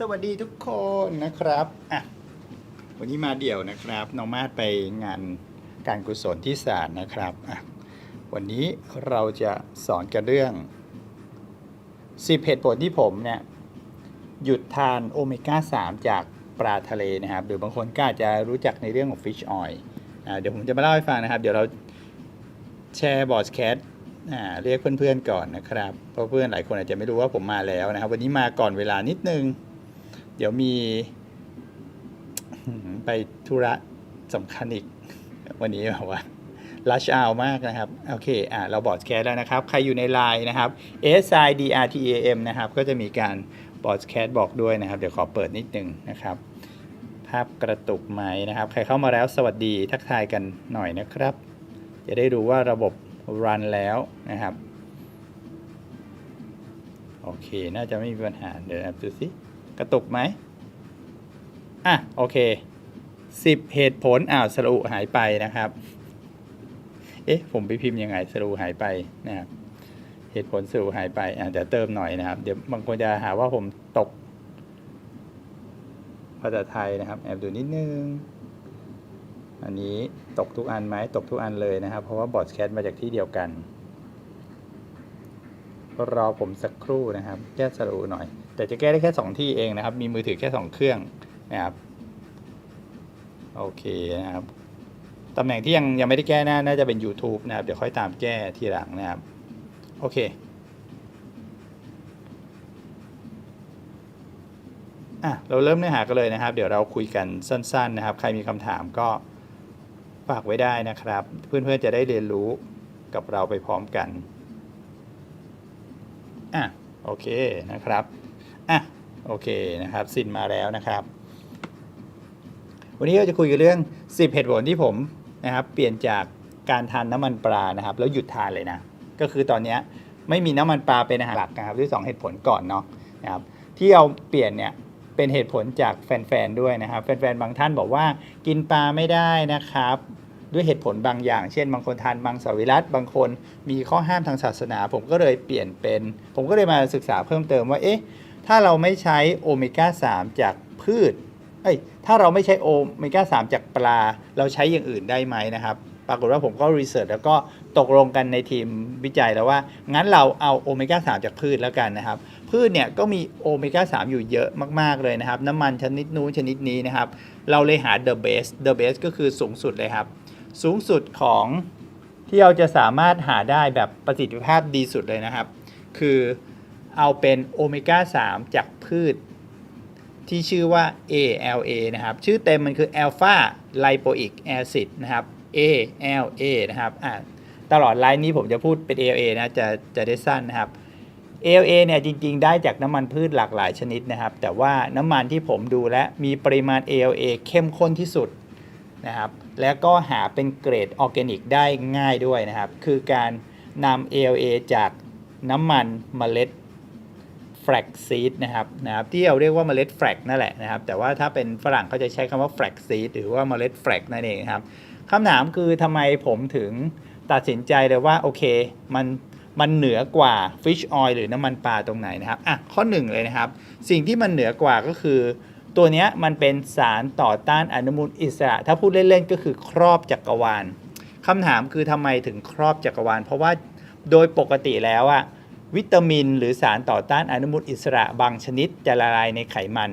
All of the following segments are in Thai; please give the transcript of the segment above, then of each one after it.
สวัสดีทุกคนนะครับอะวันนี้มาเดี่ยวนะครับน้องมาดไปงานการกุศลที่ศาลนะครับอะวันนี้เราจะสอนกันเรื่อง10เหตุผลที่ผมเนี่ยหยุดทานโอเมก้า 3 จากปลาทะเลนะครับ หรือบางคนก็อาจจะรู้จักในเรื่องของ fish oil อ่าเดี๋ยวผมจะมาเล่าให้ฟังนะครับ เดี๋ยวเราแชร์บอร์ดแคสเรียกเพื่อนๆก่อนนะครับ เพราะเพื่อนหลายคนอาจจะไม่รู้ว่าผมมาแล้วนะครับ วันนี้มาก่อนเวลานิดนึง เดี๋ยวมีไปธุระสำคัญอีก วันนี้แบบว่าลัชอาวมากนะครับ โอเคอะเราบอดแคสแล้วนะครับ ใครอยู่ในไลน์นะครับ S I D R T A M นะครับ ก็จะมีการบอดแคสบอกด้วยนะครับ เดี๋ยวขอเปิดนิดนึงนะครับ ภาพกระตุกไหมนะครับ ใครเข้ามาแล้วสวัสดีทักทายกันหน่อยนะครับ จะได้รู้ว่าระบบรันแล้วนะครับ โอเค น่าจะไม่มีปัญหา เดี๋ยวนะครับดูสิ กระตุกไหมอะโอเคสิบเหตุผลอ้าวสรุหายไปนะครับ เอ๊ะผมไปพิมพ์ยังไงสรุหายไปนะครับเหตุผลสรุหายไปอะเดี๋ยวเติมหน่อยนะครับ เดี๋ยวบางคนจะหาว่าผมตกภาษาไทยนะครับ แอบดูนิดนึง อันนี้ตกทุกอันไหมตกทุกอันเลยนะครับ เพราะว่าบอร์ดแคสมาจากที่เดียวกันรอผมสักครู่นะครับ แก้สรุหน่อย แต่จะแก้ได้แค่ 2 ที่เองนะครับ มีมือถือแค่ 2 เครื่องนะครับโอเคนะครับตำแหน่งที่ยังยังไม่ได้แก้น่าน่าจะเป็น YouTube นะครับ เดี๋ยวค่อยตามแก้ทีหลังนะครับ โอเคอะเราเริ่มเนื้อหากันเลยนะครับ เดี๋ยวเราคุยกันสั้น ๆนะครับ ใครมีคำถามก็ฝากไว้ได้นะครับ เพื่อนๆจะได้เรียนรู้กับเราไปพร้อมกันอะโอเคนะครับ โอเคนะครับสินมาแล้วนะครับ วันนี้เราจะคุยกันเรื่อง 10 เหตุผลที่ผมนะครับ เปลี่ยนจากการทานน้ำมันปลานะครับ แล้วหยุดทานเลยนะ ก็คือตอนนี้ไม่มีน้ำมันปลาเป็นอาหารหลักนะครับ ด้วย 2 เหตุผลก่อนเนาะนะครับ ที่เอาเปลี่ยนเนี่ยเป็นเหตุผลจากแฟนๆด้วยนะครับ แฟนๆบางท่านบอกว่ากินปลาไม่ได้นะครับด้วยเหตุผลบางอย่าง เช่น บางคนทานมังสวิรัตบางคนมีข้อห้ามทางศาสนา ผมก็เลยเปลี่ยนเป็น ผมก็เลยมาศึกษาเพิ่มเติมว่า เอ๊ะ ถ้าเราไม่ใช้โอเมก้า 3 จากพืชเอ้ยถ้าเราไม่ใช้โอเมก้า 3 จากปลา เราใช้อย่างอื่นได้ไหมนะครับ ปรากฏว่าผมก็รีเสิร์ชแล้วก็ตกลงกันในทีมวิจัยแล้วว่า งั้นเราเอาโอเมก้า 3 จากพืชแล้วกันนะครับ พืชเนี่ยก็มีโอเมก้า 3 อยู่เยอะมาก ๆ เลยนะครับ น้ำมันชนิดนู้นชนิดนี้นะครับ เราเลยหา the best the best ก็คือสูงสุดเลยครับ สูงสุดของที่เราจะสามารถหาได้แบบประสิทธิภาพดีสุดเลยนะครับ คือ เอาเป็นโอเมก้า 3 จากพืช ที่ชื่อว่า ALA นะครับ ชื่อเต็มมันคือ Alpha Lipoic Acid นะครับ ALA นะครับอ่าตลอดไลน์นี้ผมจะพูดเป็น ALA นะจะจะได้สั้นนะครับ ALA เนี่ยจริง ๆ ได้จากน้ำมันพืชหลากหลายชนิดนะครับ แต่ว่าน้ำมันที่ผมดูและมีปริมาณ ALA เข้มข้นที่สุดนะครับ แล้วก็หาเป็นเกรดออร์แกนิกได้ง่ายด้วยนะครับ คือการนำ ALA จากน้ำมันเมล็ด แฟลกซีดนะครับนะครับที่เราเรียกว่าเมล็ดแฟลกนั่นแหละนะครับ แต่ว่าถ้าเป็นฝรั่งเขาจะใช้คำว่าแฟลกซีดหรือว่าเมล็ดแฟลกนั่นเองครับคำถามคือทำไมผมถึงตัดสินใจเลยว่าโอเคมันมันเหนือกว่าฟิชออยล์หรือน้ำมันปลาตรงไหนนะครับอะข้อหนึ่งเลยนะครับ สิ่งที่มันเหนือกว่าก็คือ ตัวนี้มันเป็นสารต่อต้านอนุมูลอิสระ ถ้าพูดเล่นๆก็คือครอบจักรวาลคำถามคือทำไมถึงครอบจักรวาล เพราะว่าโดยปกติแล้วอะ วิตามิน หรือสารต่อต้านอนุมูลอิสระ บางชนิดจะละลายในไขมัน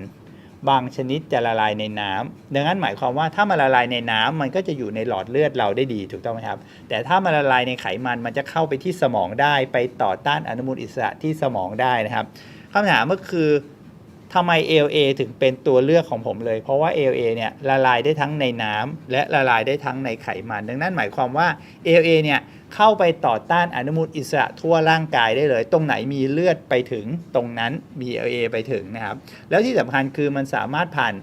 บางชนิดจะละลายในน้ำดังนั้นหมายความว่าถ้ามันละลายในน้ำมันก็จะอยู่ในหลอดเลือดเราได้ดีถูกต้องไหมครับ แต่ถ้ามันละลายในไขมันมันจะเข้าไปที่สมองได้ ไปต่อต้านอนุมูลอิสระที่สมองได้นะครับคำถามก็คือ ทำไม LA ถึงเป็นตัวเลือกของผมเลย เพราะว่า LA เนี่ยละลายได้ทั้งในน้ำและละลายได้ทั้งในไขมัน ดังนั้นหมายความว่า LA เนี่ยเข้าไปต่อต้านอนุมูลอิสระทั่วร่างกายได้เลย ตรงไหนมีเลือดไปถึงตรงนั้นมี LA ไปถึงนะครับ แล้วที่สำคัญคือมันสามารถผ่าน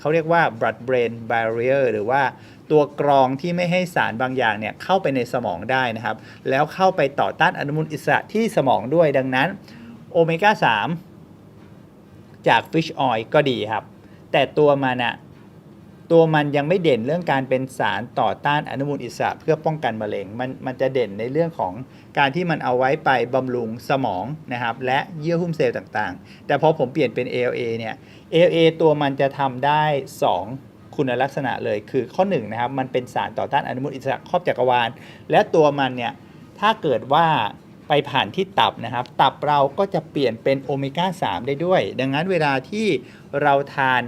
เขาเรียกว่า blood brain barrier หรือว่าตัวกรองที่ไม่ให้สารบางอย่างเนี่ยเข้าไปในสมองได้นะครับ แล้วเข้าไปต่อต้านอนุมูลอิสระที่สมองด้วยดังนั้นโอเมก้า3 จาก fish oil ก็ดีครับ แต่ตัวมันอะตัวมันยังไม่เด่นเรื่องการเป็นสารต่อต้านอนุมูลอิสระเพื่อป้องกันมะเร็งมันมันจะเด่นในเรื่องของการที่มันเอาไว้ไปบำรุงสมองนะครับและเยื่อหุ้มเซลล์ต่างๆ แต่พอผมเปลี่ยนเป็น ALA เนี่ย ALA ตัวมันจะทำได้ 2 คุณลักษณะเลยคือข้อ1นะครับมันเป็นสารต่อต้านอนุมูลอิสระครอบจักรวาล และตัวมันเนี่ยถ้าเกิดว่า ไปผ่านที่ตับนะครับ ตับเราก็จะเปลี่ยนเป็นโอเมก้า 3 ได้ด้วย ดังนั้นเวลาที่เราทาน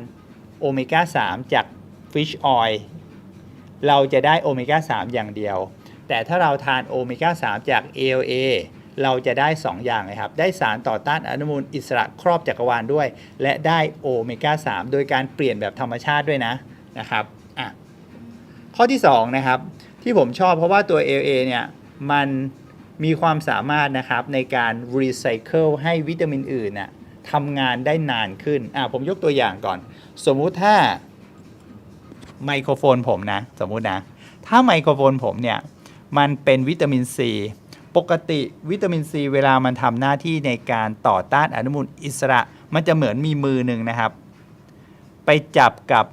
โอเมก้า 3 จากฟิชออยล์เราจะได้โอเมก้า 3 อย่างเดียว แต่ถ้าเราทานโอเมก้า 3 จาก ALA เราจะได้ 2 อย่างเลยครับ ได้สารต่อต้านอนุมูลอิสระครอบจักรวาลด้วย และได้โอเมก้า 3 โดยการเปลี่ยนแบบธรรมชาติด้วยนะนะครับอะข้อที่ 2 นะครับ ที่ผมชอบเพราะว่าตัว ALA เนี่ยมัน มีความสามารถนะครับในการรีไซเคิลให้วิตามินอื่นน่ะทำงานได้นานขึ้นอะผมยกตัวอย่างก่อน สมมุติถ้าไมโครโฟนผมนะสมมุตินะ ถ้าไมโครโฟนผมเนี่ยมันเป็นวิตามินซีปกติวิตามินซีเวลามันทำหน้าที่ในการต่อต้านอนุมูลอิสระ มันจะเหมือนมีมือหนึ่งนะครับ ไปจับกับ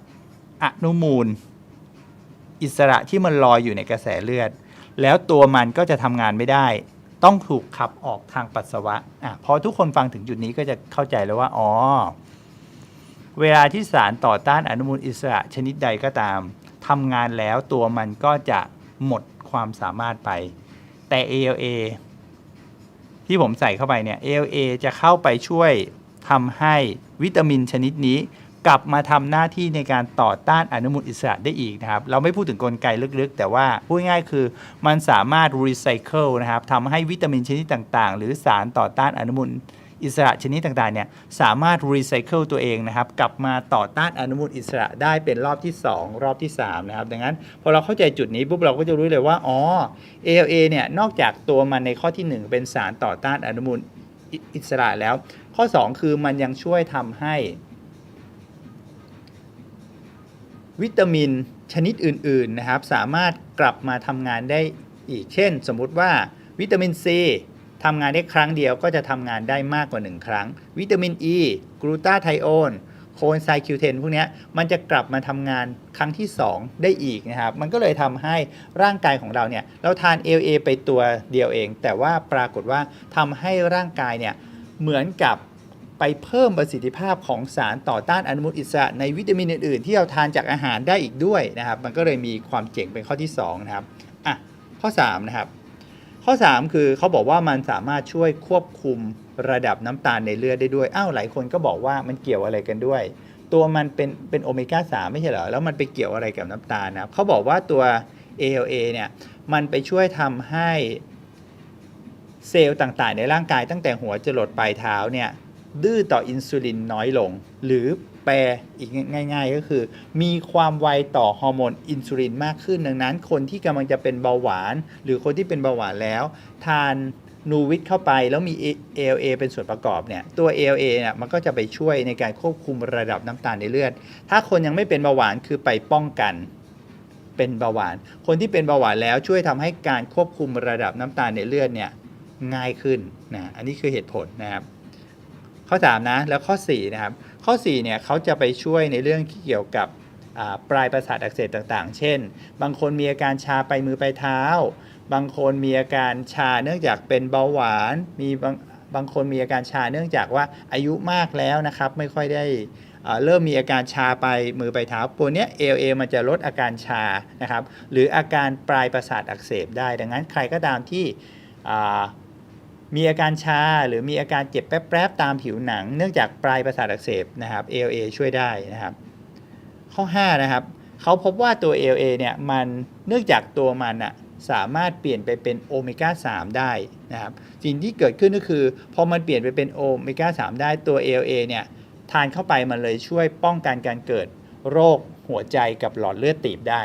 อนุมูลอิสระที่มันลอยอยู่ในกระแสเลือด แล้วตัวมันก็จะทำงานไม่ได้ ต้องถูกขับออกทางปัสสาวะอะพอทุกคนฟังถึงจุดนี้ก็จะเข้าใจแล้วว่าอ๋อเวลาที่สารต่อต้านอนุมูลอิสระชนิดใดก็ตามทำงานแล้วตัวมันก็จะหมดความสามารถไป แต่ ALA ที่ผมใส่เข้าไปเนี่ย ALA จะเข้าไปช่วยทำให้วิตามินชนิดนี้ กลับมาทำหน้าที่ในการต่อต้านอนุมูลอิสระได้อีกนะครับ เราไม่พูดถึงกลไกลึกๆ แต่ว่าพูดง่ายๆคือมันสามารถรีไซเคิลนะครับทำให้วิตามินชนิดต่างๆ หรือสารต่อต้านอนุมูลอิสระชนิดต่างๆเนี่ยสามารถรีไซเคิลตัวเองนะครับ กลับมาต่อต้านอนุมูลอิสระได้เป็นรอบที่ 2 รอบที่ 3 นะครับ ดังนั้นพอเราเข้าใจจุดนี้ปุ๊บเราก็จะรู้เลยว่าอ๋อ ALA เนี่ยนอกจากตัวมันในข้อที่ 1 เป็นสารต่อต้านอนุมูลอิสระแล้ว ข้อ 2 คือมันยังช่วยทำให้ วิตามินชนิดอื่นๆนะครับ สามารถกลับมาทำงานได้อีก เช่น สมมุติว่าวิตามินซีทำงานได้ครั้งเดียวก็จะทำงานได้มากกว่า 1 ครั้ง วิตามินอีกลูตาไทโอนโคนไซคิวเทนพวกนี้มันจะกลับมาทำงานครั้งที่ 2 ได้อีกนะครับ มันก็เลยทำให้ร่างกายของเราเนี่ย เราทาน LA ไปตัวเดียวเอง แต่ว่าปรากฏว่าทำให้ร่างกายเนี่ยเหมือนกับ ไปเพิ่มประสิทธิภาพของสารต่อต้านอนุมูลอิสระในวิตามินอื่นๆ ที่เราทานจากอาหารได้อีกด้วยนะครับ มันก็เลยมีความเจ๋งเป็นข้อที่2นะครับอะข้อ3นะครับข้อ 3 คือเขาบอกว่ามันสามารถช่วยควบคุมระดับน้ำตาลในเลือดได้ด้วยอ้าวหลายคนก็บอกว่ามันเกี่ยวอะไรกันด้วย ตัวมันเป็นเป็นโอเมก้า3ไม่ใช่เหรอแล้วมันไปเกี่ยวอะไรกับน้ำตาลนะครับเขาบอกว่าตัว ALA เนี่ยมันไปช่วยทำให้เซลล์ต่างๆ ในร่างกายตั้งแต่หัวจรดปลายเท้าเนี่ย ดื้อต่ออินซูลินน้อยลง หรือแปลอีกง่าย ๆ ก็คือ มีความไวต่อฮอร์โมนอินซูลินมากขึ้น ดังนั้น คนที่กำลังจะเป็นเบาหวาน หรือคนที่เป็นเบาหวานแล้ว ทานนูวิตเข้าไปแล้วมี ALA เป็นส่วนประกอบเนี่ยตัว ALA เนี่ยมันก็จะไปช่วยในการควบคุมระดับน้ำตาลในเลือด ถ้าคนยังไม่เป็นเบาหวานคือไปป้องกันเป็นเบาหวาน คนที่เป็นเบาหวานแล้วช่วยทำให้การควบคุมระดับน้ำตาลในเลือดเนี่ยง่ายขึ้นนะ อันนี้คือเหตุผลนะครับ ข้อ3นะแล้วข้อ4นะครับข้อ4เนี่ยเขาจะไปช่วยในเรื่องที่เกี่ยวกับปลายประสาทอักเสบต่างๆ เช่น บางคนมีอาการชาไปมือไปเท้า บางคนมีอาการชาเนื่องจากเป็นเบาหวาน มีบางบางคนมีอาการชาเนื่องจากว่าอายุมากแล้วนะครับ ไม่ค่อยได้เริ่มมีอาการชาไปมือไปเท้าตัวเนี้ย ALA มันจะลดอาการชานะครับ หรืออาการปลายประสาทอักเสบได้ ดังนั้นใครก็ตามที่ มีอาการชาหรือมีอาการเจ็บแป๊บๆตามผิวหนัง เนื่องจากปลายประสาทอักเสบนะครับ ALA ช่วยได้นะครับ ข้อ 5 นะครับเขาพบว่าตัว ALA เนี่ยมันเนื่องจากตัวมันอะสามารถเปลี่ยนไปเป็นโอเมก้า3ได้นะครับสิ่งที่เกิดขึ้นก็คือพอมันเปลี่ยนไปเป็นโอเมก้า3ได้ตัว ALA เนี่ยทานเข้าไปมันเลยช่วยป้องกันการเกิดโรคหัวใจกับหลอดเลือดตีบได้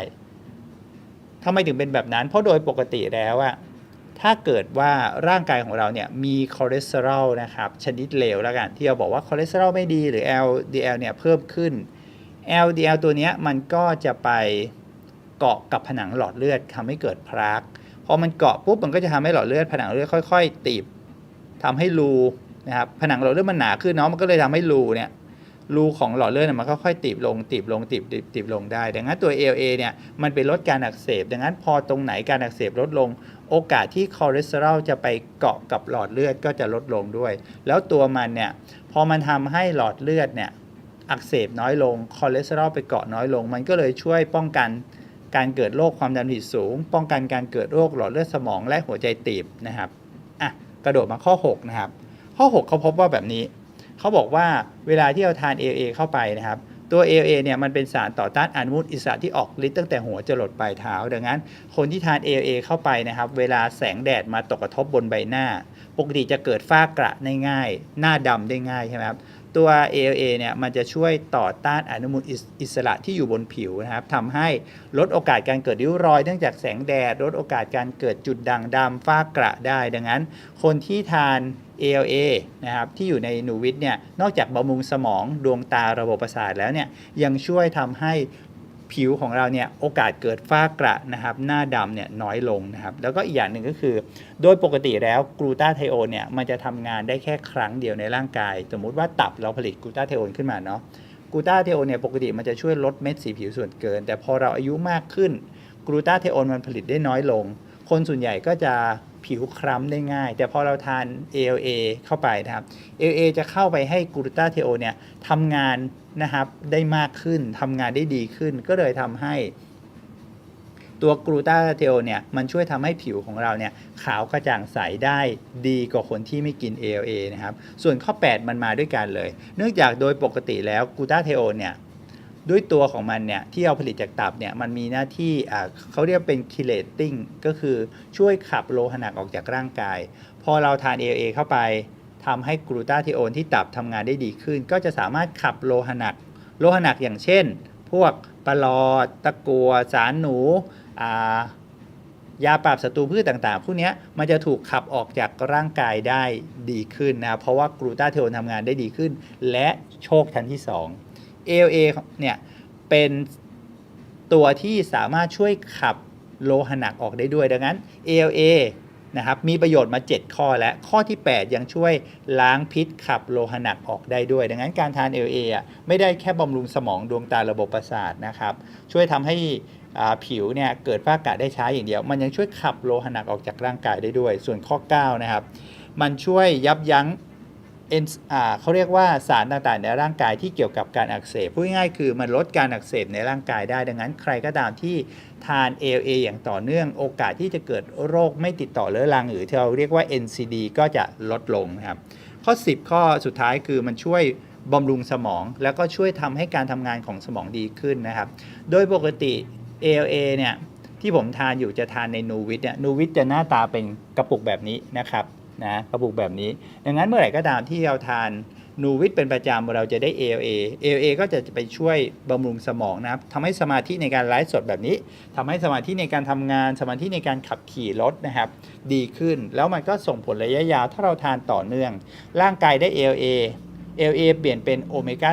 ทำไมถึงเป็นแบบนั้น เพราะโดยปกติแล้วอะ ถ้าเกิดว่าร่างกายของเราเนี่ยมีคอเลสเตอรอลนะครับชนิดเลวแล้วกัน ที่เราบอกว่าคอเลสเตอรอลไม่ดีหรือ LDL เนี่ยเพิ่มขึ้น LDL ตัวเนี้ยมันก็จะไปเกาะกับผนังหลอดเลือดทำให้เกิดพลากพอมันเกาะปุ๊บมันก็จะทำให้หลอดเลือดผนังเลือดค่อย ๆ ตีบทำให้รูนะครับผนังหลอดเลือดมันหนาขึ้นเนาะมันก็เลยทำให้รูเนี่ย รูของหลอดเลือดมันก็ค่อยตีบลงตีบลงตีบตีบตีบลงได้ ดังนั้นตัว ALA เนี่ยมันไปลดการอักเสบ ดังนั้นพอตรงไหนการอักเสบลดลง โอกาสที่คอเลสเตอรอลจะไปเกาะกับหลอดเลือดก็จะลดลงด้วย แล้วตัวมันเนี่ยพอมันทำให้หลอดเลือดเนี่ยอักเสบน้อยลงคอเลสเตอรอลไปเกาะน้อยลง มันก็เลยช่วยป้องกันการเกิดโรคความดันโลหิตสูง ป้องกันการเกิดโรคหลอดเลือดสมองและหัวใจตีบนะครับอะกระโดดมาข้อ 6 นะครับ ข้อ 6 เขาพบว่าแบบนี้ เขาบอกว่าเวลาที่เราทาน ALA เข้าไปนะครับตัว ALA เนี่ยมันเป็นสารต่อต้านอนุมูลอิสระที่ออกฤทธิ์ตั้งแต่หัวจรดปลายเท้า ดังนั้น คนที่ทาน ALA เข้าไปนะครับ เวลาแสงแดดมาตกกระทบบนใบหน้า ปกติจะเกิดฝ้ากระง่ายหน้าดำได้ง่ายใช่ไหมครับ ตัว ALA เนี่ยมันจะช่วยต่อต้านอนุมูลอิสระที่อยู่บนผิวนะครับทำให้ลดโอกาสการเกิดริ้วรอยเนื่องจากแสงแดด ลดโอกาสการเกิดจุดด่างดำฝ้ากระได้ ดังนั้น คนที่ทาน ALA นะครับที่อยู่ในหนูวิทเนี่ยนอกจากบำรุงสมองดวงตาระบบประสาทแล้วเนี่ยยังช่วยทำให้ ผิวของเราเนี่ยโอกาสเกิดฝ้ากระนะครับหน้าดำเนี่ยน้อยลงนะครับแล้วก็อีกอย่างหนึ่งก็คือ โดยปกติแล้วกลูตาไทโอนเนี่ยมันจะทำงานได้แค่ครั้งเดียวในร่างกาย สมมุติว่าตับเราผลิตกลูตาไทโอนขึ้นมาเนาะกลูตาไทโอนเนี่ยปกติมันจะช่วยลดเม็ดสีผิวส่วนเกิน แต่พอเราอายุมากขึ้นกลูตาไทโอนมันผลิตได้น้อยลง คนส่วนใหญ่ก็จะ ผิวคล้ำได้ง่าย แต่พอเราทาน ALA เข้าไปนะครับ ALA จะเข้าไปให้กลูตาไทโอเนี่ยทำงานนะครับได้มากขึ้นทำงานได้ดีขึ้น ก็เลยทำให้ตัวกลูตาไทโอเนี่ยมันช่วยทำให้ผิวของเราเนี่ยขาวกระจ่างใสได้ดีกว่าคนที่ไม่กิน ALA นะครับ ส่วนข้อ 8 มันมาด้วยกันเลย เนื่องจากโดยปกติแล้วกลูตาไทโอเนี่ย ด้วยตัวของมันเนี่ยที่เอาผลิตจากตับเนี่ยมันมีหน้าที่เขาเรียกเป็นคิเลตติ้งก็คือช่วยขับโลหะหนักออกจากร่างกาย พอเราทาน ALA เข้าไปทำให้กลูตาไทโอนที่ตับทำงานได้ดีขึ้น ก็จะสามารถขับโลหะหนัก โลหะหนักอย่างเช่น พวกปลอดตะกัว สารหนูยาปราบศัตรูพืชต่างๆ พวกนี้มันจะถูกขับออกจากร่างกายได้ดีขึ้นนะ เพราะว่ากลูตาไทโอนทำงานได้ดีขึ้น และโชคทันที่สอง ALA เนี่ยเป็นตัวที่สามารถช่วยขับโลหะหนักออกได้ด้วย ดังนั้น ALA นะครับมีประโยชน์มา 7 ข้อและข้อที่ 8 ยังช่วยล้างพิษขับโลหะหนักออกได้ด้วย ดังนั้นการทาน ALA อะไม่ได้แค่บำรุงสมองดวงตาระบบประสาทนะครับ ช่วยทำให้อ่าผิวเนี่ยเกิดฝ้ากระได้ช้าอย่างเดียว มันยังช่วยขับโลหะหนักออกจากร่างกายได้ด้วย ส่วนข้อ 9 นะครับ มันช่วยยับยั้ง เอนเขาเรียกว่าสารต่างๆในร่างกายที่เกี่ยวกับการอักเสบพูดง่ายๆคือมันลดการอักเสบในร่างกายได้ ดังนั้นใครก็ตามที่ทาน ALA อย่างต่อเนื่องโอกาสที่จะเกิดโรคไม่ติดต่อเรื้อรัง หรือที่เราเรียกว่า NCD ก็จะลดลงนะครับ ข้อ 10 ข้อสุดท้ายคือมันช่วยบำรุงสมอง แล้วก็ช่วยทำให้การทำงานของสมองดีขึ้นนะครับ โดยปกติ ALA เนี่ยที่ผมทานอยู่จะทานในนูวิทเนี่ยนูวิทจะหน้าตาเป็นกระปุกแบบนี้นะครับ นะกระปุกแบบนี้ดังนั้นเมื่อไหร่ก็ตามที่เราทานนูวิทเป็นประจำเราจะได้ ALA ALA ก็จะไปช่วยบำรุงสมองนะครับทำให้สมาธิในการไลฟ์สดแบบนี้ทำให้สมาธิในการทำงาน สมาธิในการขับขี่รถนะครับ ดีขึ้นแล้วมันก็ส่งผลระยะยาว ถ้าเราทานต่อเนื่อง ร่างกายได้ ALA ALA เปลี่ยนเป็นโอเมก้า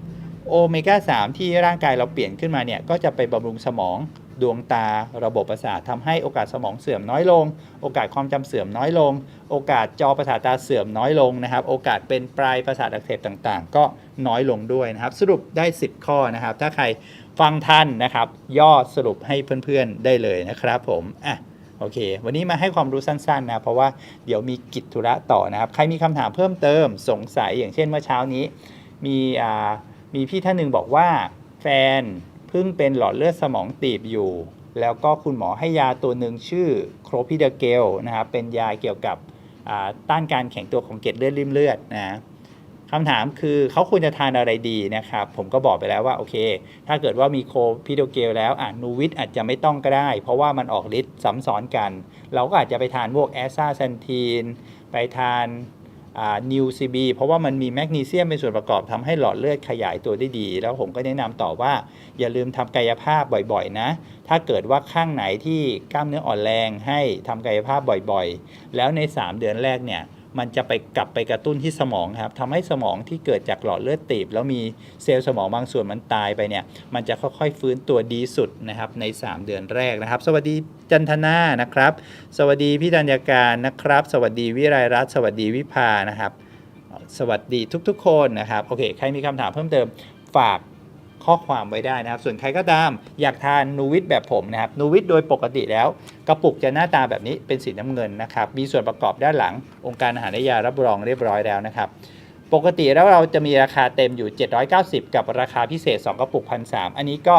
3โอเมก้า3ที่ร่างกายเราเปลี่ยนขึ้นมาเนี่ยก็จะไปบำรุงสมอง ดวงตาระบบประสาททำให้โอกาสสมองเสื่อมน้อยลง โอกาสความจำเสื่อมน้อยลง โอกาสจอประสาทตาเสื่อมน้อยลงนะครับ โอกาสเป็นปลายประสาทอักเสบต่างๆ ก็น้อยลงด้วยนะครับ สรุปได้ 10 ข้อนะครับ ถ้าใครฟังทันนะครับ ย่อสรุปให้เพื่อนๆได้เลยนะครับผมอะโอเค วันนี้มาให้ความรู้สั้นๆนะ เพราะว่าเดี๋ยวมีกิจธุระต่อนะครับ ใครมีคำถามเพิ่มเติมสงสัยอย่างเช่นเมื่อเช้านี้ มีอ่ามีพี่ท่านหนึ่งบอกว่าแฟน เพิ่งเป็นหลอดเลือดสมองตีบอยู่ แล้วก็คุณหมอให้ยาตัวหนึ่งชื่อโครพิเดเกลนะครับเป็นยาเกี่ยวกับต้านการแข็งตัวของเกล็ดเลือดริมเลือดนะคำถามคือเขาควรจะทานอะไรดีนะครับ ผมก็บอกไปแล้วว่าโอเค ถ้าเกิดว่ามีโคพิเดเกลแล้วอะนูวิทอาจจะไม่ต้องก็ได้ เพราะว่ามันออกฤทธิ์ซ้ำซ้อนกัน เราก็อาจจะไปทานพวกแอสซาเซนทีน ไปทาน นิวซีบีเพราะว่ามันมีแมกนีเซียมเป็นส่วนประกอบทำให้หลอดเลือดขยายตัวได้ดี แล้วผมก็แนะนำต่อว่าอย่าลืมทำกายภาพบ่อยๆนะ ถ้าเกิดว่าข้างไหนที่กล้ามเนื้ออ่อนแรงให้ทำกายภาพบ่อยๆ แล้วใน 3 เดือนแรกเนี่ย มันจะไปกลับไปกระตุ้นที่สมองครับทำให้สมองที่เกิดจากหลอดเลือดตีบ แล้วมีเซลล์สมองบางส่วนมันตายไปเนี่ย มันจะค่อยๆฟื้นตัวดีสุดนะครับใน 3 เดือนแรกนะครับ สวัสดีจันทนานะครับ สวัสดีพี่ธัญการนะครับ สวัสดีวิไรรัตสวัสดีวิภานะครับ สวัสดีทุกๆ คนนะครับโอเคใครมีคำถามเพิ่มเติมฝาก ข้อความไว้ได้นะครับ ส่วนใครก็ตามอยากทานนูวิทแบบผมนะครับนูวิทโดยปกติแล้ว กระปุกจะหน้าตาแบบนี้เป็นสีน้ำเงินนะครับ มีส่วนประกอบด้านหลัง องค์การอาหารและยารับรองเรียบร้อยแล้วนะครับ ปกติแล้วเราจะมีราคาเต็มอยู่ 790 กับราคาพิเศษ 2 กระปุก1,300อันนี้ก็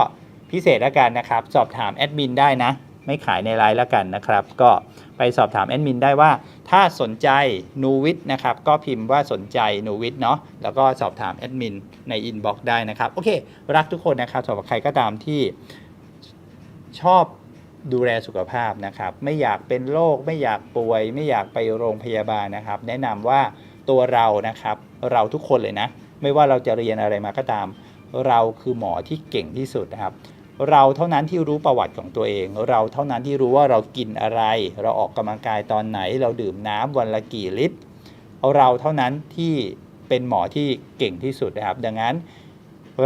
พิเศษแล้วกันนะครับ สอบถามแอดมินได้นะ ไม่ขายในไลน์แล้วกันนะครับ ก็ไปสอบถามแอดมินได้ว่า ถ้าสนใจนูวิทนะครับ ก็พิมพ์ว่าสนใจนูวิทเนาะแล้วก็สอบถามแอดมินในอินบ็อกซ์ได้นะครับ โอเค รักทุกคนนะครับสำหรับใครก็ตามที่ชอบดูแลสุขภาพนะครับ ไม่อยากเป็นโรคไม่อยากป่วย ไม่อยากไปโรงพยาบาลนะครับ แนะนำว่าตัวเรานะครับ เราทุกคนเลยนะ ไม่ว่าเราจะเรียนอะไรมาก็ตาม เราคือหมอที่เก่งที่สุดนะครับ เราเท่านั้นที่รู้ประวัติของตัวเอง เราเท่านั้นที่รู้ว่าเรากินอะไร เราออกกำลังกายตอนไหน เราดื่มน้ำวันละกี่ลิตรเราเท่านั้นที่เป็นหมอที่เก่งที่สุดนะครับ ดังนั้น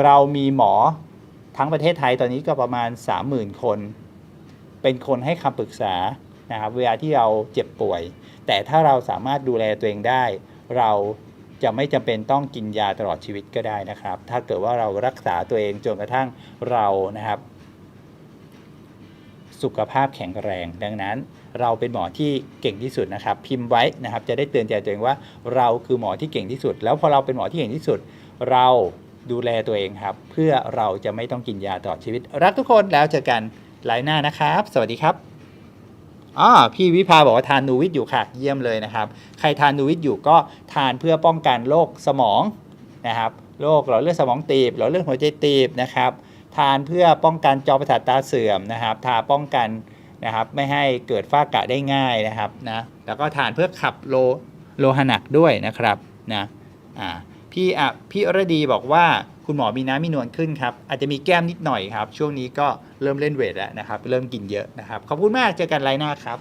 เรามีหมอทั้งประเทศไทยตอนนี้ก็ประมาณ 30,000 คน เป็นคนให้คำปรึกษานะครับเวลาที่เราเจ็บป่วย แต่ถ้าเราสามารถดูแลตัวเองได้ เรา จะไม่จำเป็นต้องกินยาตลอดชีวิตก็ได้นะครับ ถ้าเกิดว่าเรารักษาตัวเองจนกระทั่งเรานะครับ สุขภาพแข็งแรง ดังนั้น เราเป็นหมอที่เก่งที่สุดนะครับ พิมพ์ไว้นะครับ จะได้เตือนใจตัวเองว่า เราคือหมอที่เก่งที่สุด แล้วพอเราเป็นหมอที่เก่งที่สุด เราดูแลตัวเองครับ เพื่อเราจะไม่ต้องกินยาตลอดชีวิต รักทุกคนแล้วเจอกันไลน์หน้านะครับ สวัสดีครับ อ่าพี่วิภาบอกว่าทานนูวิทอยู่ค่ะเยี่ยมเลยนะครับ ใครทานนูวิทอยู่ก็ทานเพื่อป้องกันโรคสมองนะครับโรคหลอดเลือดสมองตีบหลอดเลือดหัวใจตีบนะครับทานเพื่อป้องกันจอประสาทตาเสื่อมนะครับ ทาป้องกันนะครับไม่ให้เกิดฝ้ากระได้ง่ายนะครับนะแล้วก็ทานเพื่อขับโลโลหะหนักด้วยนะครับนะอ่าพี่อะพี่อรดีบอกว่า คุณหมอมีน้ำมีนวลขึ้นครับ อาจจะมีแก้มนิดหน่อยครับ ช่วงนี้ก็เริ่มเล่นเวทแล้วนะครับ เริ่มกินเยอะนะครับ ขอบคุณมาก เจอกันไลน์หน้าครับ